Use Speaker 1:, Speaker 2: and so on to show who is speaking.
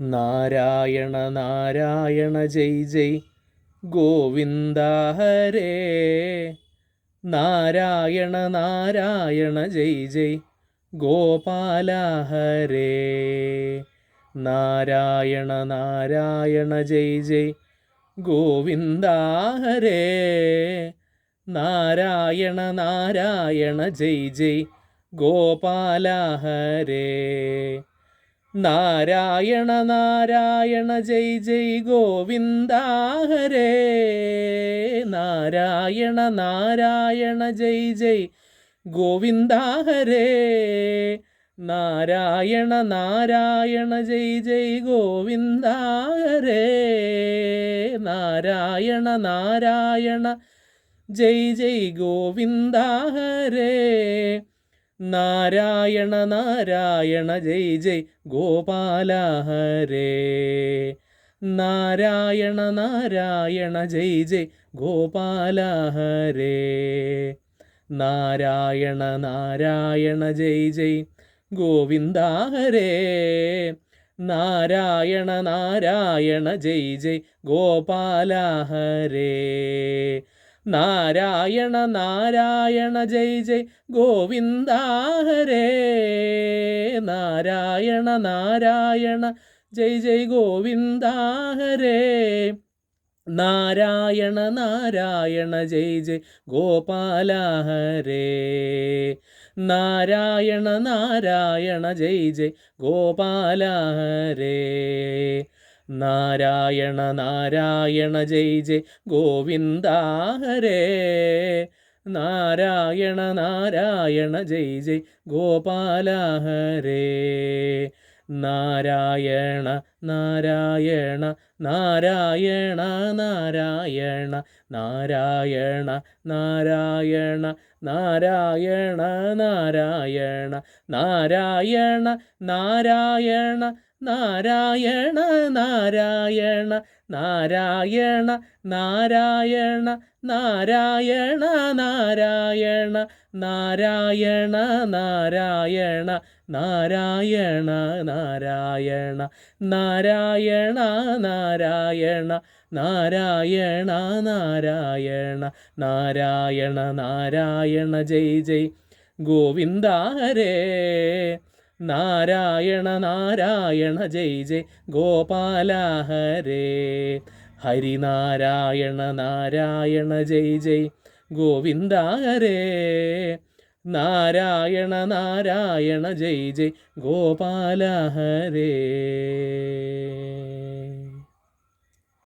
Speaker 1: Narayana Narayana Jai Jai. Govinda Hare. Narayana Narayana Jai Jai. Gopala Hare. Narayana Narayana Jai Jai. Govinda Hare. Narayana Narayana Jai Jai. Gopala Hare. Narayana Narayana Jai Jai Govinda Hare. Narayana Narayana Jai Jai Govinda Hare. Narayana Narayana Jai Jai Govinda Hare. Narayana Narayana Jai Jai Govinda Hare. Narayana Narayana Jai Jai Gopala Hare. Narayana Narayana Jai Jai Gopala Hare. Narayana Narayana Jai Jai Govinda Hare. Narayana Narayana Jai Jai Gopala Hare. Narayana Narayana Jai Jai Govinda Hare Narayana Narayana Jai Jai Govinda Hare Narayana Narayana Jai Jai Gopala Hare Narayana Narayana Jai Jai Gopala Hare Narayana Narayana Jai Jai Govinda Hare Narayana Narayana Jai Jai Gopala Hare Narayana Narayana Narayana Narayana Narayana Narayana Narayana Narayana Narayana Narayana Narayana Narayana Narayana Narayana Narayana Narayana Narayana Narayana Narayana Narayana Narayana Narayana Narayana Narayana Narayana Narayana Jai Jai Govinda Narayana Narayana Jai Jai Gopala Hare. Harinarayana Narayana Jai Jai Govinda Hare. Narayana Narayana Jai Jai Gopala Hare.